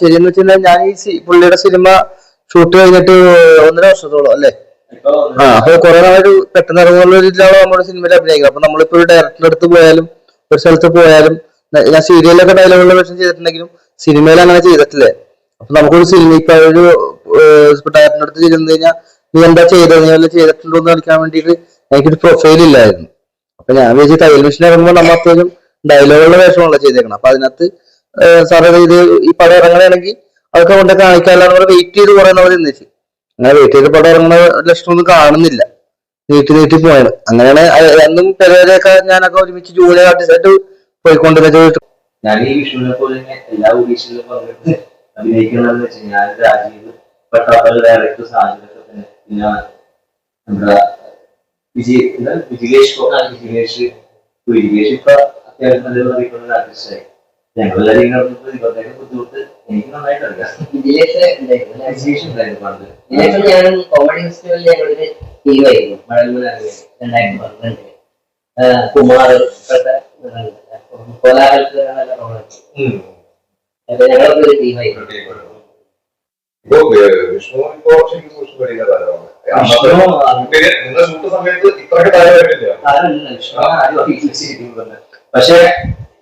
ശരിയെന്ന് വെച്ചാൽ ഞാൻ ഈ പുള്ളിയുടെ സിനിമ ഷൂട്ട് കഴിഞ്ഞിട്ട് ഒന്നര വർഷത്തോളം അല്ലേ? ആ അപ്പൊ കുറെ നാളൊരു പെട്ടെന്ന് ഇറങ്ങുന്ന ഒരു ഇതിലാണ് നമ്മുടെ സിനിമയിൽ അഭിനയിക്കുന്നത് അപ്പൊ നമ്മളിപ്പോ ഒരു ഡയറക്ടറുടെ അടുത്ത് പോയാലും ഒരു സ്ഥലത്ത് പോയാലും ഞാൻ സീരിയലൊക്കെ ഡയലോഗുള്ള വേഷം ചെയ്തിട്ടുണ്ടെങ്കിലും സിനിമയിൽ അങ്ങനെ ചെയ്തിട്ടില്ലേ. അപ്പൊ നമുക്കൊരു സിനിമ ഇപ്പൊ ഒരു ഡയറക്ടറുടെ അടുത്ത് ചെന്ന് കഴിഞ്ഞാൽ നീ എന്താ ചെയ്തത്? നീ വല്ല ചെയ്തിട്ടുണ്ടോ എന്ന് കളിക്കാൻ വേണ്ടിയിട്ട് എനിക്കൊരു പ്രൊഫൈൽ ഇല്ലായിരുന്നു. അപ്പൊ ഞാൻ വിചാരിച്ചു തയ്യൽ മെഷീൻ ഇറങ്ങുമ്പോൾ നമ്മൾ അത്യാവശ്യം ഡയലോഗുള്ള വേഷമാണല്ലോ ചെയ്തേക്കണം. അപ്പൊ അതിനകത്ത് സാറ് ഇത് ഈ പടം ഇറങ്ങണമെങ്കിൽ അതൊക്കെ കൊണ്ട് കാണിക്കാനാണ് നമ്മൾ വെയിറ്റ് ചെയ്ത് കുറെ നിന്നിച്ച്. അങ്ങനെ വെയിറ്റ് ചെയ്ത് പടം ഇറങ്ങുന്ന ലക്ഷണമൊന്നും കാണുന്നില്ല. നീട്ടി നീട്ടി പോയാണ്. അങ്ങനെയാണ് അന്നും പെരേരയൊക്കെ ഞാനൊക്കെ ഒരുമിച്ച് ജൂലൈ ആർട്ടിസ്റ്റായിട്ട് പോയിക്കൊണ്ടിരുന്നത് ഞാൻ ഈ വിഷുവിനെ പോലെ എല്ലാ ഒഡീഷനിലും പങ്കെടുത്ത് അഭിനയിക്കണമെന്ന് വെച്ചാൽ ഞാൻ രാജീവ് പട്ടാപ്പൽ ഡയറക്ടർ സാഹചര്യമൊക്കെ തന്നെ പിന്നെ നമ്മുടെ വിജയ് വിജിലേഷ് വിജിലേഷ് വിജിലേഷ് ഇപ്പൊ അത്യാവശ്യം നല്ല ഞങ്ങളെല്ലാവരും ഇങ്ങനെ നടന്നപ്പോൾ ഇവരുടെയൊക്കെ ബുദ്ധിമുട്ട് എനിക്ക് നന്നായിട്ട് അറിയാം. കോമഡി ഫെസ്റ്റിവലിൽ ഞങ്ങളൊരു ടീമായിരുന്നു മഴവിൽ രണ്ടായിരത്തി പന്ത്രണ്ടിൽ. ആഹ് കുമാർ ഇപ്പോഴത്തെ കോലാഹലത്തിൽ നല്ല റോളാണ് ഉം. അപ്പൊ ഞങ്ങളൊക്കെ ഒരു ടീമായിരുന്നു ഇപ്പൊ ഏഹ്, വിഷ്ണു ഇപ്പൊ ശരിക്കും സോഷ്യൽ മീഡിയ താരമാണ്. വിഷ്ണു പിന്നെ നിങ്ങളുടെ ഷൂട്ട് സമയത്ത് ഇത്രയൊക്കെ താരമായിട്ടില്ല. പക്ഷെ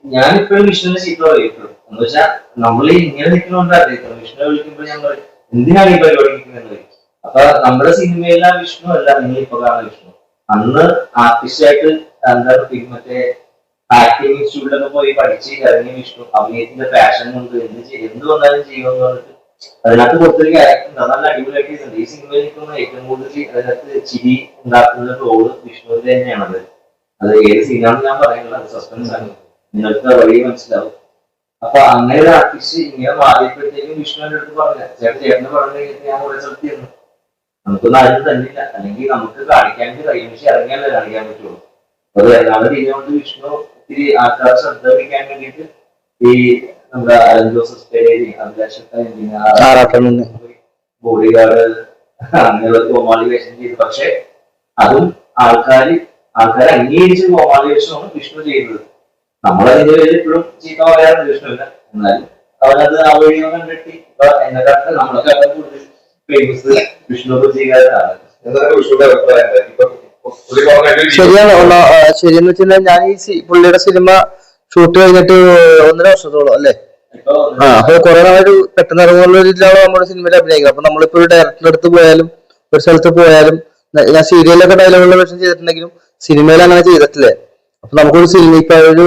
ഞാനിപ്പോഴും വിഷ്ണുവിനെ ചീത്ത പറയത്തുള്ളൂ. എന്ന് വെച്ചാൽ നമ്മൾ ഇങ്ങനെ നിൽക്കണോണ്ട് അറിയത്തുള്ളൂ വിഷ്ണു വിളിക്കുമ്പോൾ ഞാൻ പറയും എന്തിനാണ് ഈ പരിപാടി നിൽക്കുന്നത്? അപ്പൊ നമ്മുടെ സിനിമയിലെ വിഷ്ണു അല്ല നിങ്ങൾ ഇപ്പൊ കാണുന്ന വിഷ്ണു. അന്ന് ആർട്ടിസ്റ്റായിട്ട് എന്താ പറയുക മറ്റേ ആക്ടിംഗ് ഇൻസ്റ്റിറ്റ്യൂട്ടിലൊക്കെ പോയി പഠിച്ച് ഇറങ്ങിയ വിഷ്ണു അഭിനയത്തിന്റെ പാഷൻ കൊണ്ട് എന്ത് എന്ത് വന്നാലും ചെയ്യുമെന്ന് പറഞ്ഞിട്ട് അതിനകത്ത് കൊടുത്തൊരു ക്യാരക്ടർ ഉണ്ട്. നല്ല അടിപൊളിയായിട്ട് ഈ സിനിമയിൽ നിൽക്കുന്ന ഏറ്റവും കൂടുതൽ അതിനകത്ത് ചിരി ഉണ്ടാക്കുന്ന റോൾ വിഷ്ണുവിന്റെ തന്നെയാണത്. അത് ഏത് സീനാണെന്ന് ഞാൻ പറയുന്നത് സസ്പെൻസ് ആണ്. നിങ്ങൾക്ക് വഴി മനസ്സിലാവും. അപ്പൊ അങ്ങനെ ഒരു ആർട്ടിസ്റ്റ് ഇങ്ങനെ മാറിയപ്പോഴത്തേക്കും വിഷ്ണുവിന്റെ അടുത്ത് പറഞ്ഞ ചേട്ടൻ ചേട്ടന് പറഞ്ഞു ഞാൻ കുറെ സ്ഥലത്ത് ചെന്നു. നമുക്കൊന്നും ആരും തന്നില്ല. അല്ലെങ്കിൽ നമുക്ക് കാണിക്കാൻ കൈവശി ഇറങ്ങിയാലേ കാണിക്കാൻ പറ്റുള്ളൂ. അപ്പൊ എറണാകുളം ചെയ്യുന്നതുകൊണ്ട് വിഷ്ണു ഒത്തിരി ആൾക്കാർ ശ്രദ്ധ വയ്ക്കാൻ വേണ്ടിയിട്ട് ഈ നമ്മുടെ അലൻ ജോസഫ് നിന്ന്. ബോഡി ഗാർഡ് അങ്ങനെയുള്ള കോമാളി വേഷം ചെയ്തു. പക്ഷെ അതും ആൾക്കാർ ആൾക്കാർ അംഗീകരിച്ച് കോമാളി വേഷമാണ് വിഷ്ണു ചെയ്യുന്നത് നമ്മളതിന്റെ പേരിൽ ഇപ്പോഴും ചീത്ത പറയാറുണ്ട് ഇഷ്ടമില്ല എന്നാലും അവരത് ആ വഴി കണ്ടെത്തി. ഇപ്പൊ എന്നെക്കാട്ട് നമ്മളെക്കാട്ടും കൂടുതൽ ഫേമസ് വിഷ്ണു ചെയ്യാറാണ് എന്താണ് വിഷ്ണുവിന്റെ അഭിപ്രായം? ഇപ്പൊ ശരിയാണ്. ശരിയെന്ന് വെച്ചാൽ ഞാൻ ഈ സി- പുള്ളിയുടെ സിനിമ ഷൂട്ട് കഴിഞ്ഞിട്ട് ഒന്നര വർഷത്തോളം അല്ലേ? ആ അപ്പൊ കുറെ നാളൊരു പെട്ടെന്ന് ഇറങ്ങുന്ന രീതിയിലാണ് നമ്മുടെ സിനിമയിൽ അഭിനയിക്കുന്നത്. അപ്പൊ നമ്മളിപ്പോ ഒരു ഡയറക്ടറുടെ അടുത്ത് പോയാലും ഒരു സ്ഥലത്ത് പോയാലും ഞാൻ സീരിയലൊക്കെ ഡയലോഗുള്ള വേഷം ചെയ്തിട്ടുണ്ടെങ്കിലും സിനിമയിൽ അങ്ങനെ ചെയ്തിട്ടില്ലേ. അപ്പൊ നമുക്കൊരു സിനിമ ഇപ്പൊ ഒരു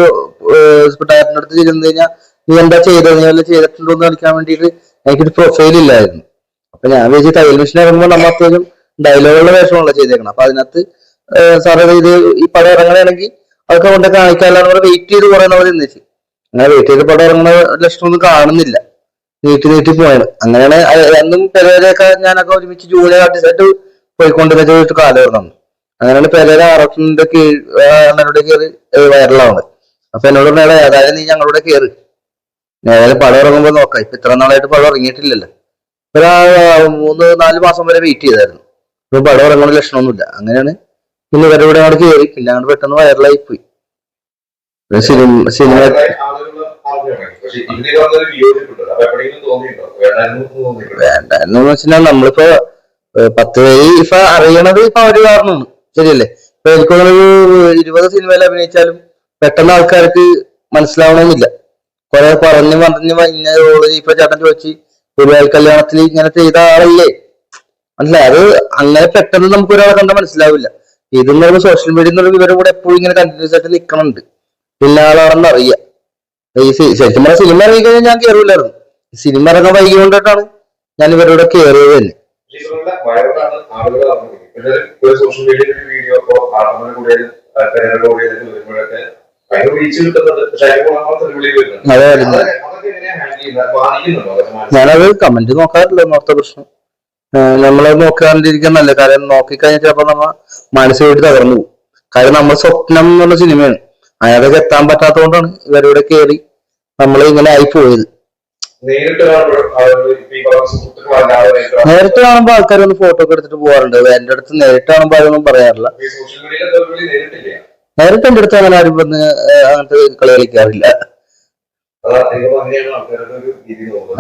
ടയറിന്റെ അടുത്ത് ചെന്ന് കഴിഞ്ഞാൽ നീ എന്താ ചെയ്തത്? നീ വല്ല ചെയ്തിട്ടുണ്ടോ എന്ന് കളിക്കാൻ വേണ്ടിയിട്ട് എനിക്കൊരു പ്രൊഫൈൽ ഇല്ലായിരുന്നു. അപ്പൊ ഞാൻ വിചാരിച്ചു തയ്യൽ മെഷീൻ ഇറങ്ങുമ്പോൾ നമ്മൾ അത്യാവശ്യം ഡയലോഗുകളുടെ വേഷമുള്ള ചെയ്തേക്കണം. അപ്പൊ അതിനകത്ത് സാറ് ഇത് ഈ പടം ഇറങ്ങണമെങ്കിൽ അതൊക്കെ കൊണ്ട് കാണിക്കാനാണ് നമ്മൾ വെയിറ്റ് ചെയ്ത് കുറെ നമ്മൾ നിന്നിച്ച് അങ്ങനെ വെയിറ്റ് ചെയ്ത് പടം ഇറങ്ങുന്ന ലക്ഷണമൊന്നും കാണുന്നില്ല. നീട്ടി നീട്ടി പോയാണ്. അങ്ങനെയാണ് അന്നും പെരേരയൊക്കെ ഞാനൊക്കെ ഒരുമിച്ച് ജൂലൈ ആർട്ടിസ്റ്റായിട്ട് പോയിക്കൊണ്ടിരുന്ന കാലമായിരുന്നു അങ്ങനെയാണ് പെരേര അറക്കിന്റെ കീഴ് അണ്ണനോട് കയറി വൈറലാവുന്നത്. അപ്പൊ എന്നോട് പറഞ്ഞാൽ ഏതായാലും നീ ഞങ്ങളുടെ കയറി. ഏതായാലും പടം ഇറങ്ങുമ്പോൾ നോക്കാം. ഇപ്പൊ ഇത്ര നാളായിട്ട് പടം ഇറങ്ങിയിട്ടില്ലല്ലോ. ആ, മൂന്ന് നാല് മാസം വരെ വെയിറ്റ് ചെയ്തായിരുന്നു. ഇപ്പൊ പടം ഇറങ്ങുന്ന ലക്ഷണമൊന്നുമില്ല. അങ്ങനെയാണ് പിന്നെ ഇവരുടെ കൂടെ അങ്ങോട്ട് കയറി. പിന്നെ അങ്ങോട്ട് പെട്ടെന്ന് വൈറലായി പോയി സിനിമ സിനിമ ആളുകളെ- ആളുകൾ ആളുകളാണ്. പക്ഷെ ഇതിന് പറഞ്ഞൊരു വിയോജിപ്പുണ്ട് അപ്പൊ എപ്പോഴെങ്കിലും തോന്നിയിട്ടുണ്ടോ വേണ്ടായിരുന്നു എന്ന് തോന്നിയിട്ടുണ്ടോ വേണ്ട എന്ന് വെച്ചാൽ നമ്മളിപ്പോ പത്ത് പേര് ഇപ്പൊ അറിയണത് ഇപ്പൊ അവർ കാരണമാണ്. ശരിയല്ലേ? ഇപ്പൊ എനിക്ക് തോന്നുന്നു ഒരു ഇരുപത് സിനിമയിൽ അഭിനയിച്ചാലും പെട്ടെന്ന് ആൾക്കാർക്ക് മനസ്സിലാവണമെന്നില്ല. കുറെ പറഞ്ഞു പറഞ്ഞു ഇന്ന റോൾ ഇപ്പൊ ചേട്ടൻ ചോദിച്ച് ഗുരുവായൂർ കല്യാണത്തിൽ ഇങ്ങനെ ചെയ്ത ആളല്ലേ? അല്ല അത് അങ്ങനെ പെട്ടെന്ന് നമുക്ക് ഒരാളെ കണ്ടാൽ മനസ്സിലാവില്ല. ഇതെന്ന് പറയുമ്പോൾ സോഷ്യൽ മീഡിയ എന്നുള്ള വിവരം കൂടെ എപ്പോഴും ഇങ്ങനെ കണ്ടിന്യൂസ് ആയിട്ട് നിൽക്കണുണ്ട് പിന്നെ ആളാണെന്ന് അറിയാം. ശരിക്കും പറഞ്ഞ സിനിമ ഇറങ്ങി കഴിഞ്ഞാൽ ഞാൻ കയറൂലായിരുന്നു സിനിമ ഇറങ്ങാൻ വൈകി കൊണ്ടിട്ടാണ് ഞാൻ ഇവരോട് കയറിയത് തന്നെ. സോഷ്യൽ മീഡിയയിൽ ഒരു വീഡിയോ കൂടെ കൂടെ വരുമ്പോഴൊക്കെ ഭയങ്കര റീച്ച് കിട്ടുന്നുണ്ട്. പക്ഷെ അതിന് വിളി വരുന്നുണ്ട്. ഞാനത് കമന്റ് നോക്കാറില്ല നോർത്ത പ്രശ്നം. നമ്മൾ നോക്കാണ്ടിരിക്കുന്നല്ലേ കാരണം നോക്കിക്കഴിഞ്ഞാൽ ചിലപ്പോ നമ്മ മാനസികമായിട്ട് തകർന്നു പോകും. കാര്യം നമ്മൾ സ്വപ്നം എന്നുള്ള സിനിമയാണ്. അയാളൊക്കെ എത്താൻ പറ്റാത്തതുകൊണ്ടാണ് ഇവരുടെ കയറി നമ്മൾ ഇങ്ങനെ ആയി പോയത്. നേരിട്ട് കാണുമ്പോ ആൾക്കാർ ഒന്ന് ഫോട്ടോ ഒക്കെ എടുത്തിട്ട് പോകാറുണ്ട്. എന്റെ അടുത്ത് നേരിട്ട് കാണുമ്പോ അതൊന്നും പറയാറില്ല. സോഷ്യൽ മീഡിയയിലെ നേരിട്ടില്ല. നേരിട്ട് എന്റെ അടുത്ത് അങ്ങനെ ആരും വന്ന് അങ്ങനത്തെ കളി കളിക്കാറില്ല.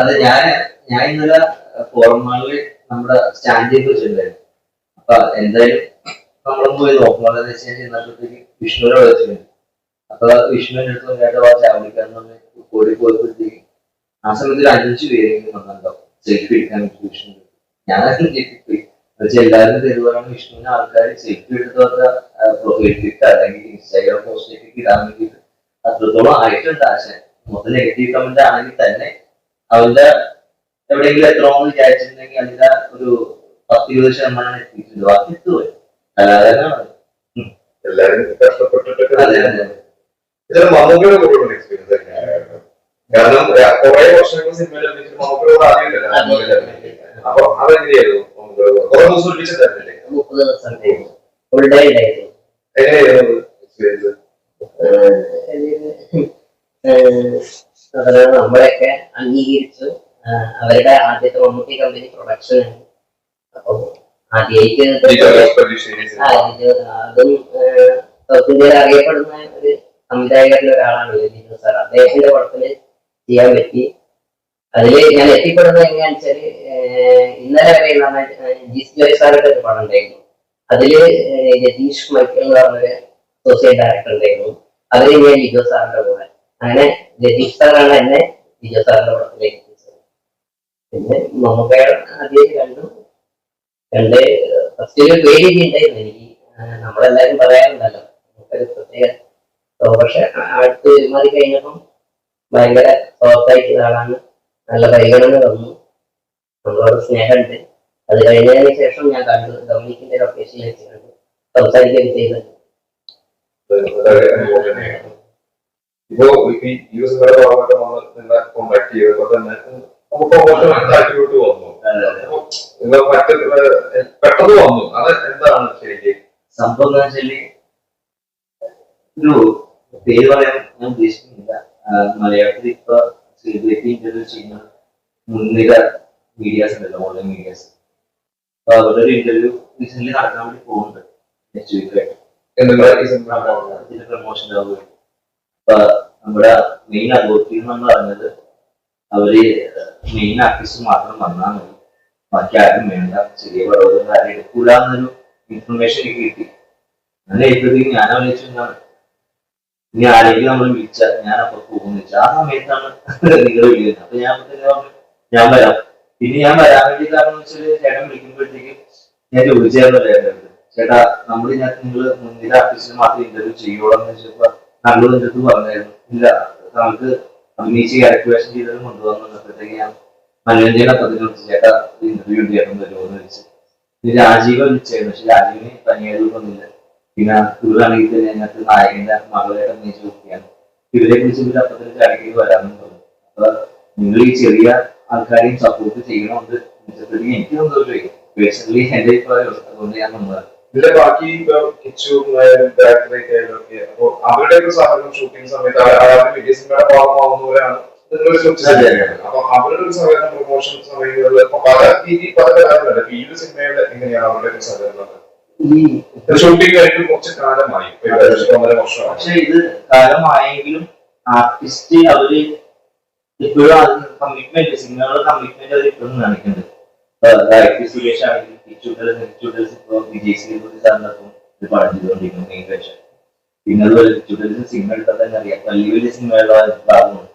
അതെ ഞാൻ ഞാൻ ഇന്നലെ ഫോറമാളിൽ നമ്മുടെ സ്റ്റാൻഡിൽ വെച്ചിട്ടുണ്ടായിരുന്നു. അപ്പൊ എന്തായാലും നമ്മളും പോയി നോക്കും. എന്താണെന്ന് വെച്ച് കഴിഞ്ഞാൽ ചെന്നപ്പോഴത്തേക്ക് വിഷ്ണുവിനെ വിളിച്ചിട്ടുണ്ട്. അപ്പൊ വിഷ്ണുവിന്റെ അടുത്ത് കേട്ടോ ആ ചാവടിക്കാന്ന് പറഞ്ഞ് കൂടി പോയപ്പോഴത്തേക്ക് ആ സമയത്ത് ഒരു അഞ്ചു പേരെങ്കിലും വന്നിട്ടുണ്ടാവും സെൽഫി എടുക്കാൻ വിഷ്ണു ഞാൻ ഞെട്ടിപ്പോയി എന്നുവെച്ചാൽ എല്ലാവരും തെരുവാണ് വിഷ്ണുവിന് ആൾക്കാർ സെൽഫി പ്രൊഫൈലിലേക്ക് അല്ലെങ്കിൽ ഇൻസ്റ്റാഗ്രാം പോസ്റ്റിലേക്ക് ഇടാൻ വേണ്ടിയിട്ട് അത്രത്തോളം ആയിട്ടുണ്ട് ആശ മൊത്തം നെഗറ്റീവ് കമന്റ് ആണെങ്കിൽ തന്നെ അവന്റെ എവിടെയെങ്കിലും എത്രയെന്ന് വിചാരിച്ചിട്ടുണ്ടെങ്കിൽ അതിന്റെ ഒരു പത്ത് ഇരുപത് ശതമാനം എത്തിയിട്ടുണ്ട് ബാക്കി എത്തുപോയി കലാകാരനാണ് എല്ലാവരും മമ്മൂക്കയുടെ എക്സ്പീരിയൻസ് എങ്ങനെയായിരുന്നു കാരണം കുറെ വർഷങ്ങൾ സിനിമയിൽ അഭിനയിച്ചിട്ട് മമ്മൂക്കയോട് ആദ്യമില്ലല്ലോ അപ്പൊ അതെങ്ങനെയായിരുന്നു? മമ്മൂക്കയോട് കുറെ ദിവസം ഒരുമിച്ചിട്ടായിരുന്നില്ലേ മുപ്പത് ദിവസം ഉണ്ടായിരുന്നു. ഫുൾ ഡേ ഉണ്ടായിരുന്നു എങ്ങനെയായിരുന്നു എക്സ്പീരിയൻസ് അതാണ് നമ്മളെയൊക്കെ അംഗീകരിച്ചു. അവരുടെ ആദ്യത്തെ മമ്മൂട്ടി കമ്പനി പ്രൊഡക്ഷൻ ആണ്. അപ്പൊ ആദ്യമായിട്ട് അതും സൗത്ത് ഇന്ത്യയിൽ അറിയപ്പെടുന്ന ഒരു സംവിധായകരിൽ ഒരാളാണ് സാർ. അദ്ദേഹത്തിന്റെ പടത്തിൽ ചെയ്യാൻ പറ്റി. അതിൽ ഞാൻ എത്തിപ്പെടുന്നത് എങ്ങനെയാണെന്ന് വെച്ചാൽ ഇന്നലെ വരെ എന്ന് പറഞ്ഞാൽ ജോയ് സാറിന്റെ ഒരു പടം ഉണ്ടായിരുന്നു. ആഹ് രതീഷ് മൈക്കൽ എന്ന് പറഞ്ഞൊരു അസോസിയേറ്റ് ഡയറക്ടർ ഉണ്ടായിരുന്നു. അവർ ഞാൻ ലിജോ സാറിന്റെ കൂടെ. അങ്ങനെ രതീഷ് സാറാണ് എന്നെ ലിജോ സാറിന്റെ പടത്തിലേക്ക് എത്തിച്ചത്. പിന്നെ മമ്മൂക്കയുടെ ആദ്യം കണ്ടു. രണ്ട് ഫസ്റ്റ് ഒരു പേടിയൊക്കെ ഉണ്ടായിരുന്നു. എനിക്ക് നമ്മളെല്ലാവരും പറയാറുണ്ടല്ലോ പ്രത്യേക പക്ഷെ അടുത്ത് മാറി കഴിഞ്ഞപ്പം ഭയങ്കര സോഫ്റ്റ് ആയിട്ടുള്ള ആളാണ്. നല്ല പരിഗണന തന്നു നമ്മളോട് സ്നേഹമുണ്ട്. അത് കഴിഞ്ഞതിന് ശേഷം ഞാൻ കണ്ടു. ഡൊമിനിക്കിന്റെ ലൊക്കേഷനിൽ വെച്ച് കണ്ടു സംസാരിക്കുകയൊക്കെ ചെയ്തത് ഇപ്പോ ഈ യു ഭാഗമായിട്ട് നമ്മൾ നിങ്ങളെ കോണ്ടാക്ട് ചെയ്തപ്പോ തന്നെ നമുക്ക് പ്രൊമോഷൻ ആക്ടിവിറ്റി വന്നു. അപ്പൊ നിങ്ങൾ മറ്റ് പെട്ടെന്ന് വന്നു. അത് എന്താണ് ശരിക്കും? സംഭവം എന്താ വെച്ചാൽ ഒരു പേര് പറയാൻ ഞാൻ ഉദ്ദേശിക്കുന്നില്ല. മലയാളത്തിൽ ഇപ്പൊ സെലിബ്രിറ്റി ഇന്റർവ്യൂ ചെയ്യുന്ന മുൻനിര മീഡിയാസ് ഉണ്ടല്ലോ ഓൺലൈൻ മീഡിയാസ് അപ്പൊ അവരുടെ ഒരു ഇന്റർവ്യൂ റീസെന്റ് നടക്കാൻ വേണ്ടി പോകുന്നുണ്ട് നെക്സ്റ്റ് വീക്ക് ആയിട്ട്. എന്തെങ്കിലും ഈ സിനിമ ഇതിന്റെ പ്രൊമോഷൻ ആവുകയും അപ്പൊ നമ്മുടെ മെയിൻ അതോറിറ്റി എന്ന് പറഞ്ഞത് അവർ മെയിൻ ആർട്ടിസ്റ്റ് മാത്രം വന്നാൽ മതി. ബാക്കി ആരും വേണ്ട ചെറിയ പടവും കാര്യം എടുക്കൂല എന്നൊരു ഇൻഫർമേഷൻ എനിക്ക് കിട്ടി. അങ്ങനെ എഴുതി ഞാൻ ആലോചിച്ചു എന്താണ് ഇനി ആരെങ്കിലും നമ്മൾ വിളിച്ചാൽ ഞാൻ അപ്പൊ പോകുന്നു ആ സമയത്താണ് നിങ്ങൾ വിളിക്കുന്നത്. അപ്പൊ ഞാൻ പറഞ്ഞു ഞാൻ വരാം. പിന്നെ ഞാൻ വരാൻ വേണ്ടി കാരണം വെച്ചാൽ ചേട്ടൻ വിളിക്കുമ്പോഴത്തേക്കും ഞാൻ ചോദിച്ചായിരുന്നു ചേട്ടൻ ചേട്ടാ നമ്മൾ ഞാൻ നിങ്ങൾ മുന്നിലെ ആർട്ടിസ്റ്റിന് മാത്രം ഇന്റർവ്യൂ ചെയ്യുള്ളൂ എന്ന് വെച്ചപ്പോ നല്ല അടുത്ത് പറഞ്ഞായിരുന്നു. ഇല്ല നമുക്ക് അഭിനയിച്ച് കാൽക്കുലേഷൻ ചെയ്തത് കൊണ്ടുവന്നപ്പോഴത്തേക്ക് ഞാൻ മനോരഞ്ജന പതിനൊന്ന് ചേട്ടാ ഇന്റർവ്യൂ ചെയ്യണം വരുമോ എന്ന് വെച്ച് രാജീവ് വിളിച്ചായിരുന്നു. പക്ഷെ രാജീവിന് പനിയായതൊന്നുമില്ല പിന്നെ ഇവരാണെങ്കിൽ തന്നെ അതിനകത്ത് നായകന്റെ മകളുടെ അഭിനയിച്ച് നോക്കിയാണ് ഇവരെ കുറിച്ച് ഇവർ തന്നെ ചാടിക്കേക്ക് വരാമെന്ന് പറഞ്ഞു. അപ്പൊ നിങ്ങൾ ഈ ചെറിയ ആൾക്കാരെയും സപ്പോർട്ട് ചെയ്യണമെന്ന് മെച്ചപ്പെടുത്തി എനിക്ക് തോന്നുന്നു പേഴ്സണലി എന്റെ അഭിപ്രായം അതുകൊണ്ട് ഞാൻ നമ്മളാണ് ഇതിലെ ബാക്കി അപ്പൊ അവരുടെ ഒരു സഹകരണം ഷൂട്ടിംഗ് സമയത്ത് സിനിമയുടെ ഭാഗമാവുന്നവരാണ്. അപ്പൊ അവരുടെ ഒരു സഹകരണം പ്രൊമോഷൻ സമയങ്ങളിൽ പല രീതി പല കാര്യങ്ങളുണ്ട് ഈ ഒരു സിനിമയുടെ എങ്ങനെയാണ് അവരുടെ ഒരു സഹകരണം? ഈ ഷൂട്ടിംഗ് കഴിഞ്ഞ് കുറച്ച് കാലമായി. ഏകദേശം പക്ഷെ ഇത് കാലമായെങ്കിലും ആർട്ടിസ്റ്റ് അവർ ഇപ്പോഴും കമ്മിറ്റ്മെന്റ് സിനിമകളുടെ കമ്മിറ്റ്മെന്റ് അവർ ഇപ്പോഴും കാണിക്കുന്നുണ്ട്. സുരേഷ് ആണെങ്കിലും ഇപ്പൊ വിജയ് ശ്രീപതി സാറിനൊപ്പം ഇത് പടം ചെയ്തുകൊണ്ടിരിക്കുന്നു വേഷം പിന്നെ അതുപോലെ കിച്ചൂട്ടൽസ് സിനിമ എടുത്താൽ തന്നെ അറിയാം. വലിയ വലിയ സിനിമകളുടെ ഭാഗമാണ്.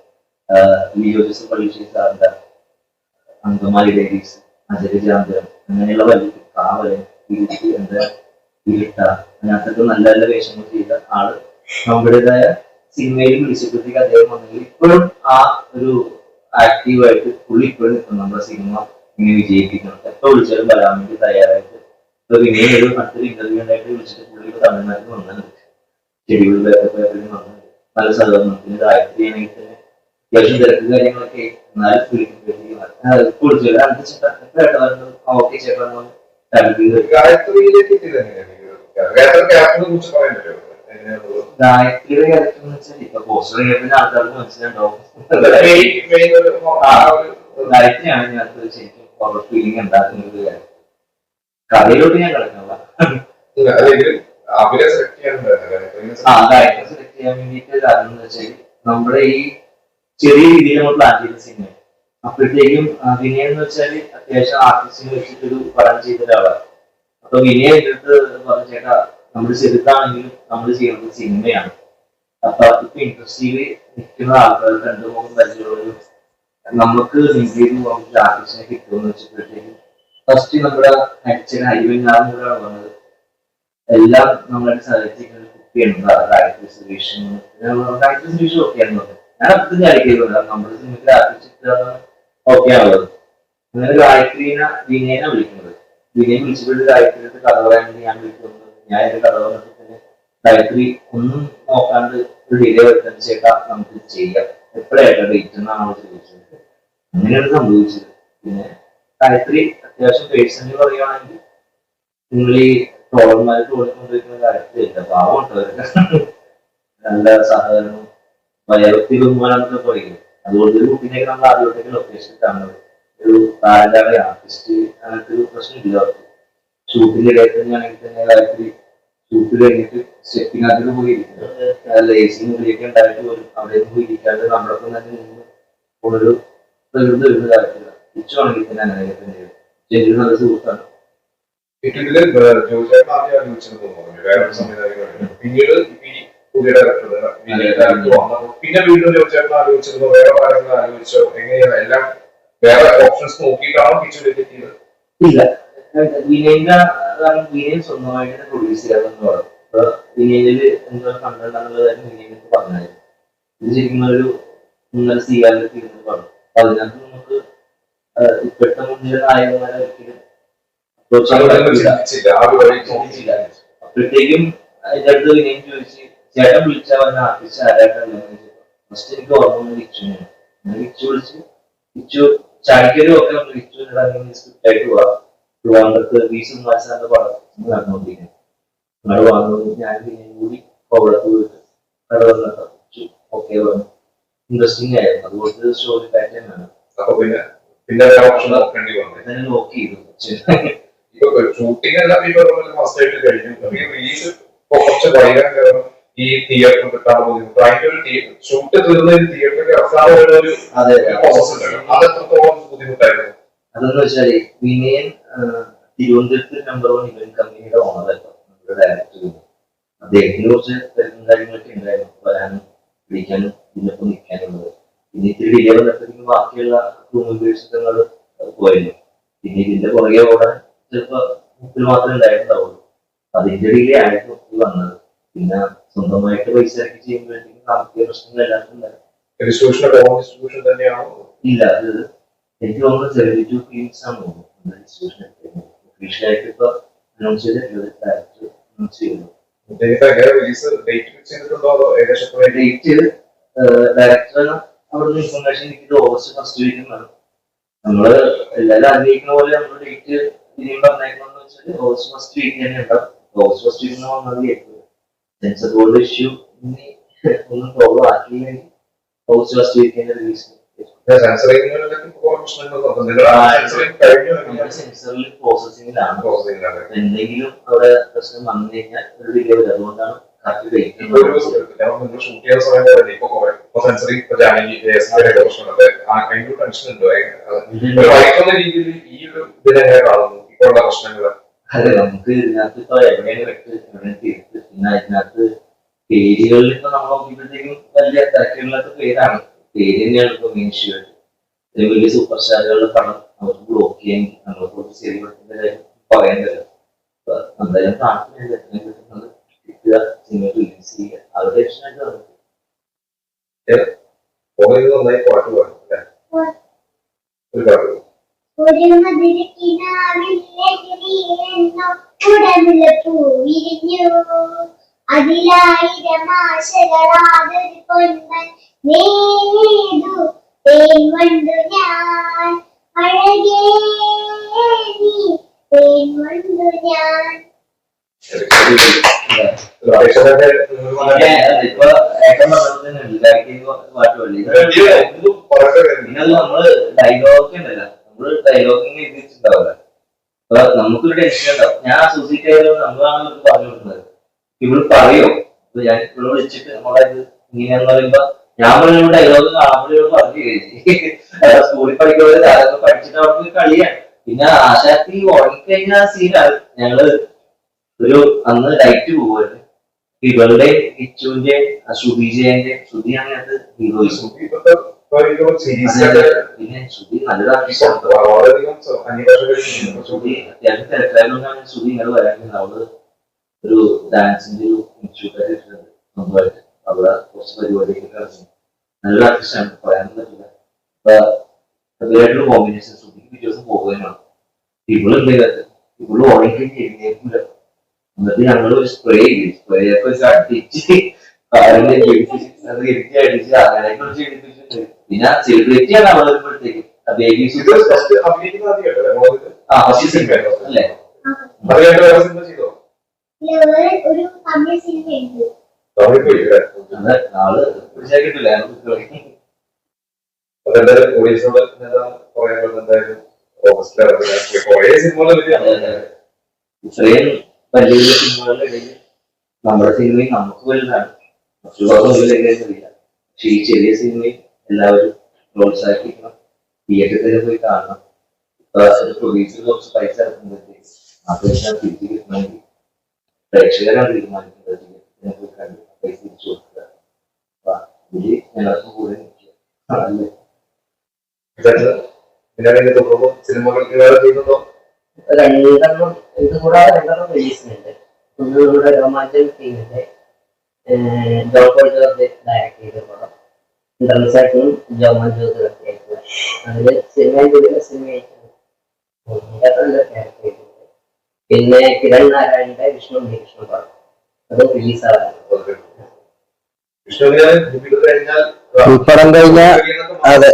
ലിയോ ജോസഫ് പള്ളിശ്ശേരി സാറിന്റെ അങ്കമാലി ഡയറീസ് അജരജാന്തരം അങ്ങനെയുള്ള വലിയ കാവലൻ എന്താ അതിനകത്തൊക്കെ നല്ല നല്ല വേഷങ്ങൾ ചെയ്ത ആൾ. നമ്മുടേതായ സിനിമയിലും വിളിച്ചപ്പോഴത്തേക്ക് അദ്ദേഹം വന്നെങ്കിൽ ഇപ്പോഴും ആ ഒരു ആക്റ്റീവായിട്ട് പുള്ളി ഇപ്പോഴും നിൽക്കും. നമ്മുടെ സിനിമ ഇങ്ങനെ വിജയിപ്പിക്കണം. എപ്പോ വിളിച്ചാലും വരാൻ വേണ്ടി തയ്യാറായിട്ട്. ഇപ്പൊ ഒരു മറ്റൊരു ഇന്റർവ്യൂ ഉണ്ടായിട്ട് വിളിച്ചിട്ട് പുള്ളി തമിഴ്നാട്ടിൽ വന്നിട്ടുണ്ട് ഷെഡ്യൂൾ വന്നിട്ടുണ്ട് നല്ല സഹകരണത്തിന് ഗായത്രി ആണെങ്കിൽ തന്നെ അത്യാവശ്യം തിരക്ക് കാര്യങ്ങളൊക്കെ എന്നാലും വിളിക്കുമ്പോഴത്തേക്ക് കുളിച്ചില്ല അടുത്ത ചേട്ടാ ഓക്കെ ചേട്ടാ ക്യാരക്ടർ ഫീലിംഗ് കഥയിലോട്ട് ഞാൻ ഗായത്രി സെലക്ട് ചെയ്യാൻ വേണ്ടിയിട്ട് കാരണം എന്ന് വെച്ചാൽ നമ്മുടെ ഈ ചെറിയ രീതിയിൽ നമ്മൾ പ്ലാൻ ചെയ്ത സിനിമ അപ്പോഴത്തേക്കും ആ, വിനയൻ എന്ന് വെച്ചാൽ അത്യാവശ്യം ആർട്ടിസ്റ്റിനെ വെച്ചിട്ടൊരു പടം ചെയ്ത ഒരാളാണ് അപ്പൊ വിനയ എന്റെ പറഞ്ഞു ചേട്ടാ നമ്മൾ ചെറുതാണെങ്കിലും നമ്മൾ ചെയ്യുന്നത് സിനിമയാണ്. അപ്പൊ ഇപ്പൊ ഇൻഡസ്ട്രിയിൽ നിൽക്കുന്ന ആൾക്കാർ രണ്ടു മൂന്ന് പരിചയമുള്ളവരും നമുക്ക് ഇന്ത്യയിൽ നമുക്ക് ആർട്ടിസ്റ്റിനെ കിട്ടുമെന്ന് വെച്ചപ്പോഴത്തേക്കും ഫസ്റ്റ് നമ്മുടെ അച്ഛൻ അരിവിനാണ് കൂടെയാണ് പറഞ്ഞത് എല്ലാം നമ്മളെ സഹായിച്ചിരിക്കുന്ന കുട്ടിയുണ്ട് ഗായത്രി സുരേഷ് ഞാൻ അപ്പം കാര്യം നമ്മുടെ സിനിമയ്ക്ക് ആർട്ടിസ്റ്റ് ഓക്കെ ആണുള്ളത് അങ്ങനെ ഗായത്രീന വിനയനെ വിളിക്കുന്നത്. വിനയൻ വിളിച്ചപ്പോഴത്തെ ഗായത്രിയുടെ കഥ പറയാൻ വേണ്ടി ഞാൻ വിളിക്കുന്നത് ഞാൻ എന്റെ കഥ പറഞ്ഞപ്പോൾ തന്നെ ഗായത്രി ഒന്നും നോക്കാണ്ട് ഒരു ഡിലേ വരുത്തുന്ന ചേട്ടാ നമുക്ക് ചെയ്യാം. എപ്പോഴായിട്ടാ ഡേറ്റ് എന്നാണ് അവൾ ചോദിച്ചത്. അങ്ങനെയാണ് സംഭവിച്ചത്. പിന്നെ ഗായത്രി അത്യാവശ്യം പേഴ്സണലി പറയുകയാണെങ്കിൽ നിങ്ങൾ ഈ ട്രോളർമാർ ട്രോളിക്കൊണ്ടിരിക്കുന്ന കാര്യത്തിൽ ഇല്ല ഭാവം അവരൊക്കെ നല്ല സഹകരണവും ഭയഭക്തി ബഹുമാനമൊക്കെ പറയും അതുകൊണ്ട് ഒരു കുട്ടീനെയൊക്കെ നമ്മൾ ആദ്യമായിട്ട് ലൊക്കേഷൻ കാണുന്നത്. ഒരു താരങ്ങളുടെ ആർട്ടിസ്റ്റ് അങ്ങനത്തെ ഒരു പ്രശ്നമില്ല ഷൂട്ടിന്റെ ഇടയിൽ തന്നെയാണെങ്കിൽ തന്നെ രാത്രി ഷൂട്ട് കഴിഞ്ഞിട്ട് സ്റ്റെപ്പിനകത്ത് പോയി ഇരിക്കുന്നത് ലേസിംഗ് മുറിയൊക്കെ ഉണ്ടായിട്ട് പോലും അവിടെ നിന്ന് പോയിരിക്കാണ്ട് നമ്മളൊപ്പം തന്നെ നിന്ന് ഒരു പ്രകൃതി വരുന്ന കാര്യത്തില്ല ഉച്ചമാണെങ്കിൽ തന്നെ അങ്ങനെ തന്നെ ചെറിയൊരു നല്ല സുഹൃത്താണ്. പിന്നീട് പിന്നെ വീണ്ടും ചേട്ടൻ ആലോചിച്ചിരുന്നു വേറെ കാര്യങ്ങൾ ആലോചിച്ചോ എങ്ങനെയാണ് എല്ലാം വേറെ ഓപ്ഷൻസ് നോക്കിയിട്ടാണോ കിച്ചണിലേക്ക് എത്തിയത് ഇല്ല. വിനയന്റെ വിനയൻ സ്വന്തമായിട്ട് പ്രൊഡ്യൂസ് ചെയ്യാമെന്ന് പറഞ്ഞു. അപ്പൊ വിനയനക്ക് പറഞ്ഞായിരുന്നു. ഇത് ശരിക്കും ഒരു ഇന്നലെ സ്വീകാരത്തിൽ ഇരുന്ന് പറഞ്ഞു. അപ്പൊ അതിനകത്ത് നമുക്ക് ഇപ്പോഴത്തെ മുന്നിലെ നായകന്മാരെ ഒരിക്കലും. അപ്പോഴത്തേക്കും അതിന്റെ അടുത്ത് വിനയൻ ചോദിച്ച് ചേട്ടൻ വിളിച്ച പറഞ്ഞ ആർട്ടിസ്റ്റ് ആരായിട്ടാണ് ഫസ്റ്റ് എനിക്ക് ഓർമ്മ വന്നത് വിച്ചുവിനെയാണ് ഞാൻ വിച്ചു വിളിച്ച് വിച്ചു ചാടിക്കലും ഒക്കെ നമ്മൾ വിച്ചു സ്ക്രിപ്റ്റ് ആയിട്ട് പോവാം. ട്രിവാൻഡ്രത്ത് വി സുമാസാന്റെ പടം നടന്നുകൊണ്ടിരിക്കുന്നത് നിങ്ങൾ വന്നു ഞാൻ പിന്നെ കൂടി കോവളത്ത് പോയിട്ട് കട വന്നിട്ട് ഓക്കെ പറഞ്ഞു ഇൻട്രസ്റ്റിംഗ് ആയിരുന്നു. അതുകൊണ്ട് സ്റ്റോറി പാറ്റേൺ ആണ്. അപ്പൊ പിന്നെ പിന്നെ ഓപ്ഷൻ നോക്കേണ്ടി വന്നു. ഞാൻ നോക്ക് ഷൂട്ടിംഗ് എല്ലാം ഈ പറഞ്ഞ ഫസ്റ്റ് ആയിട്ട് കഴിഞ്ഞു. റിലീസ് കുറച്ച് വൈകാൻ കാരണം ഈ തിയേറ്റർ കിട്ടാൻ ബുദ്ധിമുട്ട് ഒരു ഷൂട്ട് തീർന്നതിന് തിയേറ്ററിൽ അവസാനം വരുന്ന ഒരു പ്രോസസ് ഉണ്ടല്ലോ അത് എത്രത്തോളം ബുദ്ധിമുട്ടായിരുന്നു? അതെന്ന് വെച്ചാൽ വിനയൻ തിരുവനന്തപുരത്ത് നമ്പർ വൺ ഇവന്റ് കമ്പനിയുടെ ഓണറായിരുന്നു നമ്മുടെ ഡയറക്ടർ അദ്ദേഹത്തിന് കുറച്ച് തിരക്കും കാര്യങ്ങളൊക്കെ ഉണ്ടായിരുന്നു. വരാനും പിടിക്കാനും ഇതിനൊപ്പം നിൽക്കാനുള്ളത് പിന്നെ ഇത്തിരി ഡിലേ വന്നപ്പോഴത്തേക്കും ബാക്കിയുള്ള ഭൂമിപേക്ഷിതങ്ങൾ പോയിരുന്നു. പിന്നെ ഇതിന്റെ പുറകെ ഓടാൻ ചിലപ്പോൾ മുപ്പിൽ മാത്രമേ ഉണ്ടായിട്ടുണ്ടാവുള്ളൂ. അതിന്റെ ഡിലേ ആയിരുന്നു വന്നത് പിന്നെ സ്വന്തമായിട്ട് പൈസ ഇറക്കി ചെയ്യുമ്പോഴത്തേക്കും സാമ്പത്തിക പ്രശ്നങ്ങൾ എല്ലാവർക്കും ഉണ്ടായിരുന്നു ഡിസ്ട്രിബ്യൂഷൻ ഓൺ ഡിസ്ട്രിബ്യൂഷൻ തന്നെയാണോ? ഇല്ല അത് എനിക്ക് തോന്നുന്നത് സെവന്റി ടു ഫീൽസ് ആണ് തോന്നുന്നത് ഡിസ്ട്രിബ്യൂഷൻ ഒഫീഷ്യലായിട്ട് ഇപ്പൊ അനൗൺസ് ചെയ്തിട്ടുള്ളത് director announce release date director അവിടുന്ന് ഇൻഫർമേഷൻ എനിക്ക് ഓഗസ്റ്റ് ഫസ്റ്റ് വീക്കിലാണ് നമ്മൾ എല്ലാവരും ആഗ്രഹിക്കുന്ന പോലെ നമ്മൾ ഡേറ്റ് ഇനിയും പറഞ്ഞേക്കണമെന്ന് വെച്ചാൽ ഓഗസ്റ്റ് ഫസ്റ്റ് വീക്ക് തന്നെ ഉണ്ടാവും. ഓഗസ്റ്റ് ഫസ്റ്റ് വീക്കിന് വന്നത് കേൾക്കുന്നത് സെൻസർ ബോർഡ് ഇഷ്യൂ ഒന്നും പ്രോബ്ലം ആക്കിയില്ലെങ്കിൽ ഹൗസ് വീക്ക് തന്നെ റിലീസ് സെൻസറിൽ പ്രോസസ്സിംഗിലാണ് എന്തെങ്കിലും അവിടെ പ്രശ്നം വന്നു കഴിഞ്ഞാൽ ഒരു ഡിലേ വരും. അതുകൊണ്ടാണ് പ്രശ്നങ്ങൾ അതെ നമുക്ക് ഇതിനകത്ത് ഇപ്പൊ എവിടെയാണ് വെട്ട് എവിടെയാണ് തിരുത്ത് പിന്നെ അതിനകത്ത് പേരുകളിൽ ഇപ്പൊ നമ്മൾ നോക്കിയപ്പോഴത്തേക്കും വലിയ തിരക്കുകളിലൊക്കെ പേരാണ്. പേര് തന്നെയാണ് ഇപ്പൊ മെയിൻ ഒരു വലിയ സൂപ്പർ സ്റ്റാറുകളുടെ പണം അവർക്ക് ബ്ലോക്ക് ചെയ്യാൻ നമ്മളെ കുറച്ച് പറ്റുന്ന കാര്യം പറയേണ്ടത് അപ്പൊ എന്തായാലും പ്രാർത്ഥന കിട്ടുന്നത് കിട്ടുക സിനിമ റിലീസ് ചെയ്യുക. അത് ടെൻഷനായിട്ട് നമുക്ക് നന്നായി പാട്ട് പാടും ഒരു പാട്ട് ഉടമുള്ള പൂവിരിഞ്ഞു അതിലായിരം ആശകളാതൊരു പൊന്മൻ നേതു തേൻവണ്ടു ഞാൻ അഴകേ നീ ഞാൻ പിന്നെ അത് നമ്മൾ ഡയലോഗ് ഉണ്ടല്ലോ. നമ്മൾ എഴുതിയിട്ടുണ്ടാവില്ല അപ്പൊ നമുക്കൊരു ടെൻഷൻ ഉണ്ടാവും. ഞാൻ ആയതുകൊണ്ട് നമ്മളാണ് ഇവർക്ക് പറഞ്ഞു കൊടുക്കുന്നത്. ഇവൾ പറയോ. ഞാൻ ഇവിടെ വിളിച്ചിട്ട് നമ്മളത് ഇങ്ങനെയാന്ന് പറയുമ്പോ ഞാൻ പറഞ്ഞ ഡയലോഗ് കാണുമ്പോൾ പറഞ്ഞു കഴിഞ്ഞു സ്കൂളിൽ പഠിക്കുന്നത് അതൊക്കെ പഠിച്ചിട്ട് അവർക്ക് കളിയാണ്. പിന്നെ ആശാത്തി ഉറങ്ങിക്കഴിഞ്ഞ സീനാണ് ഞങ്ങൾ ഒരു അന്ന് ഡയറ്റ് പോകുമായിരുന്നു ഇവളുടെ ഇച്ചുവിന്റെ സുബിജയന്റെ ശ്രുതിയാണ് അത് ഹീറോയിസും പിന്നെ നല്ലൊരു ആർട്ടിസ്റ്റാണ് വളരെയധികം ശ്രുതി അത്യാവശ്യം തിരക്കായതുകൊണ്ടാണ് ശ്രുതി ഇങ്ങനെ വരാൻ അവൾ ഒരു ഡാൻസിന്റെ ഒരു ഇൻസ്റ്റിറ്റ്യൂട്ട് ഇട്ടിട്ടുണ്ട് സ്വന്തമായിട്ട്. അവിടെ കുറച്ച് പരിപാടിയൊക്കെ കളിച്ചു നല്ലൊരു ആർട്ടിസ്റ്റാണ് പറയാൻ പറ്റില്ല. അപ്പൊ കോമ്പിനേഷൻ ശ്രുതിക്ക് പിറ്റേ ദിവസം പോകുകയാണ് ഇവളുണ്ട് ഇവൾ ഉറങ്ങി എഴുന്നേക്കില്ല എന്നിട്ട് ഞങ്ങൾ ഒരു സ്പ്രേ സ്പ്രേ ഒക്കെ വെച്ച് അടിച്ച് ഇടിച്ച് അടിച്ച് അങ്ങനെയൊക്കെ വെച്ച് ഇടിപ്പിച്ചിട്ടുണ്ട് പിന്നെ സെലിബ്രിറ്റി ആണ് അവൾ വരുമ്പോഴത്തേക്ക് ബേബി? ആ ഫസ്റ്റ് സിനിമ അല്ലേ? ഒരു തമിഴ് സിനിമയുണ്ട് തമിഴ് പോയി അല്ലേ? അത് ആൾ പിടിച്ചാൽ കിട്ടില്ല അതെന്തായാലും പോലീസിനോട് എന്താ പറയാനുള്ളത്? എന്തായാലും ഇത്രയും വലിയ വലിയ സിനിമകളിലിടയിൽ നമ്മുടെ സിനിമയും നമുക്ക് വലുതാണ്. മറ്റുള്ളവർക്ക് അറിയില്ല പക്ഷെ ഈ ചെറിയ സിനിമയും എല്ലാവരും പ്രോത്സാഹിപ്പിക്കണം. തിയേറ്ററിൽ പോയി കാണണം. പ്രൊഡ്യൂസർ കുറച്ച് പൈസ ഇറക്കുമ്പോഴത്തേക്ക് ആ പൈസ തിരിച്ചു കിട്ടണമെങ്കിൽ പ്രേക്ഷകരാണ് തീരുമാനിക്കുന്നത്. തിയേറ്ററിനെ പോയി കണ്ട് പൈസ തിരിച്ചു കൊടുക്കുക. അപ്പൊ ഇതിൽ ഞങ്ങൾക്ക് കൂടെ നിൽക്കുക. സിനിമകൾക്ക് വേറെ ചെയ്യുന്നുണ്ടോ? രണ്ടെണ്ണം ഇത് കൂടാതെ രണ്ടെണ്ണം റിലീസിനുണ്ട് രോമാഞ്ചം ടീമിന്റെ ഡയറക്ട് ചെയ്ത പടം. ജോമാൻ അതിൽ സിനിമയായിട്ടാണ്. പിന്നെ കിരൺ നാരായണന്റെ വിഷ്ണു കൃഷ്ണ പടം അത് ഇത് കഴിഞ്ഞാൽ ഈ അതെ,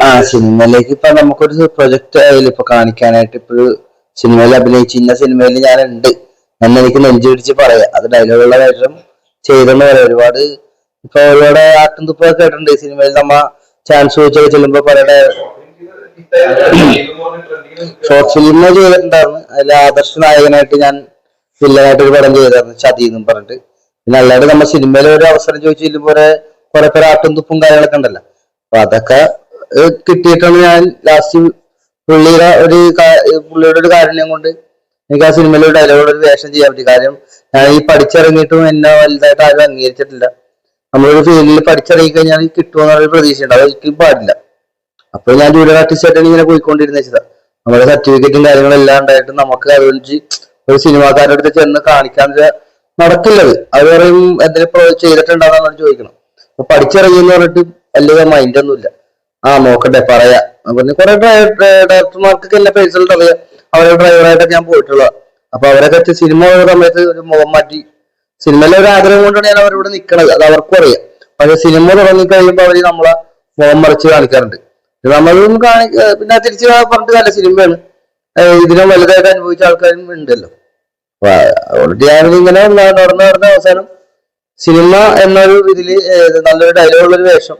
ആ സിനിമയിലേക്ക് ഇപ്പൊ നമുക്കൊരു പ്രൊജക്ട് അതിൽ ഇപ്പൊ കാണിക്കാനായിട്ട് ഇപ്പൊ സിനിമയിൽ അഭിനയിച്ച് ഇന്ന സിനിമയിൽ ഞാൻ ഉണ്ട് എന്ന് എനിക്ക് നെഞ്ചു പിടിച്ച് പറയാം. അത് ഡയലോഗുള്ള വേഷം ചെയ്തെന്ന് പറയാം ഒരുപാട് ഇപ്പൊ ഒരുപാട് ആട്ടും തുപ്പൊക്കെ കേട്ടിട്ടുണ്ട് ഈ സിനിമയിൽ നമ്മ ചാൻസ് ചോദിച്ചൊക്കെ ചെല്ലുമ്പോ പലരുടെ ഷോർട്ട് ഫിലിമിനെ ചെയ്തിട്ടുണ്ടായിരുന്നു. അതിൽ ആദർശ നായകനായിട്ട് ഞാൻ വില്ലനായിട്ട് ഒരു പടം ചെയ്തായിരുന്നു ചതി എന്നും പറഞ്ഞിട്ട്. പിന്നെ അല്ലാണ്ട് നമ്മ സിനിമയിൽ ഒരു അവസരം ചോദിച്ചു ചെല്ലുമ്പോൾ കുറെ പേര് ആട്ടും തുപ്പും കാര്യങ്ങളൊക്കെ ഉണ്ടല്ലോ. അപ്പൊ അതൊക്കെ കിട്ടിയിട്ടാണ് ഞാൻ ലാസ്റ്റ് പുള്ളിയുടെ ഒരു പുള്ളിയുടെ ഒരു കാരുണ്യം കൊണ്ട് എനിക്ക് ആ സിനിമയിൽ ഒരു ഡയലോഗ് ഒരു വേഷം ചെയ്യാൻ പറ്റി. കാര്യം ഞാൻ ഈ പഠിച്ചിറങ്ങിയിട്ടും എന്നെ വലുതായിട്ട് ആരും അംഗീകരിച്ചിട്ടില്ല. നമ്മളൊരു ഫീൽഡിൽ പഠിച്ചിറങ്ങി കഴിഞ്ഞാൽ കിട്ടുമെന്നുള്ള പ്രതീക്ഷയുണ്ട്. അത് ഒരിക്കലും പാടില്ല. അപ്പൊ ഞാൻ ജൂനിയർ ആർട്ടിസ്റ്റായിട്ട് ഇങ്ങനെ പോയിക്കൊണ്ടിരുന്ന വെച്ചതാ. നമ്മുടെ സർട്ടിഫിക്കറ്റും കാര്യങ്ങളെല്ലാം ഉണ്ടായിട്ട് നമുക്ക് അതുകൊണ്ട് ഒരു സിനിമാക്കാരുടെ അടുത്ത് ചെന്ന് കാണിക്കാൻ നടക്കില്ലത് അത്. പറയും എന്തെങ്കിലും ചെയ്തിട്ടുണ്ടാവുന്ന ചോദിക്കണം. അപ്പൊ പഠിച്ചിറങ്ങി എന്ന് പറഞ്ഞിട്ട് വലിയ മൈൻഡ് ഒന്നുമില്ല ആ നോക്കട്ടെ പറയാ. പിന്നെ കുറെ ഡയറക്ടർമാർക്കൊക്കെ എന്നെ പേഴ്സണൽ അറിയാം. അവരുടെ ഡ്രൈവറായിട്ടൊക്കെ ഞാൻ പോയിട്ടുള്ള അപ്പൊ അവരൊക്കെ സിനിമ സമയത്ത് ഒരു മുഖം മാറ്റി. സിനിമയിലെ ഒരു ആഗ്രഹം കൊണ്ടാണ് ഞാൻ അവരിവിടെ നിക്കണത്. അത് അവർക്കും അറിയാം. പക്ഷെ സിനിമ തുടങ്ങി കഴിയുമ്പോൾ അവർ നമ്മളെ മുഖം മറിച്ച് കാണിക്കാറുണ്ട്. നമ്മളും കാണി പിന്നെ തിരിച്ച് പറഞ്ഞിട്ട് നല്ല സിനിമയാണ്. ഇതിനെ വലുതായിട്ട് അനുഭവിച്ച ആൾക്കാരും ഉണ്ടല്ലോ. അതുകൊണ്ട് ഞാൻ ഇങ്ങനെ നടന്ന് നടന്ന അവസാനം സിനിമ എന്നൊരു ഇതിൽ നല്ലൊരു ഡയലോഗുള്ള ഒരു വേഷം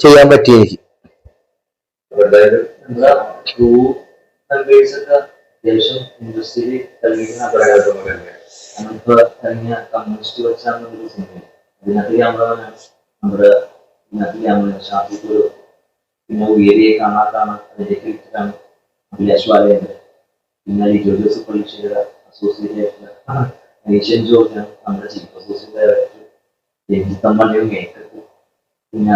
ചെയ്യാൻ പറ്റി എനിക്ക്. അത്യാവശ്യം ഇൻഡസ്ട്രിയിൽ കളിക്കുന്ന പറയാനൊന്നുമില്ല. നമ്മളിപ്പോ കഴിഞ്ഞ കമ്മ്യൂണിസ്റ്റ് വെച്ചാണ് ഒരു സിനിമ ഇതിനകത്ത് ക്യാമറമാനാണ് നമ്മുടെ ഇതിനകത്ത് ക്യാമറ ഷാഫിപ്പൂർ പിന്നെ ഉയരിയെ കാണാത്താണ് അതിന്റെ ക്രിക്കറ്റാണ് അഭിലാഷ് വാലയുണ്ട് പിന്നെ ലിജോ ജോസഫ് പരീക്ഷയുടെ അസോസിയേറ്റ് ആയിട്ടുള്ള ഏഷ്യൻ ജോർജാണ് നമ്മുടെ ചീഫ് അസോസിയേറ്റ് ഡയറക്ടർ രഞ്ജിത്ത് അമ്മയുടെ മേക്കപ്പ് പിന്നെ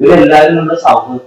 ഇവരെല്ലാവരും നമ്മുടെ സൗഹൃദ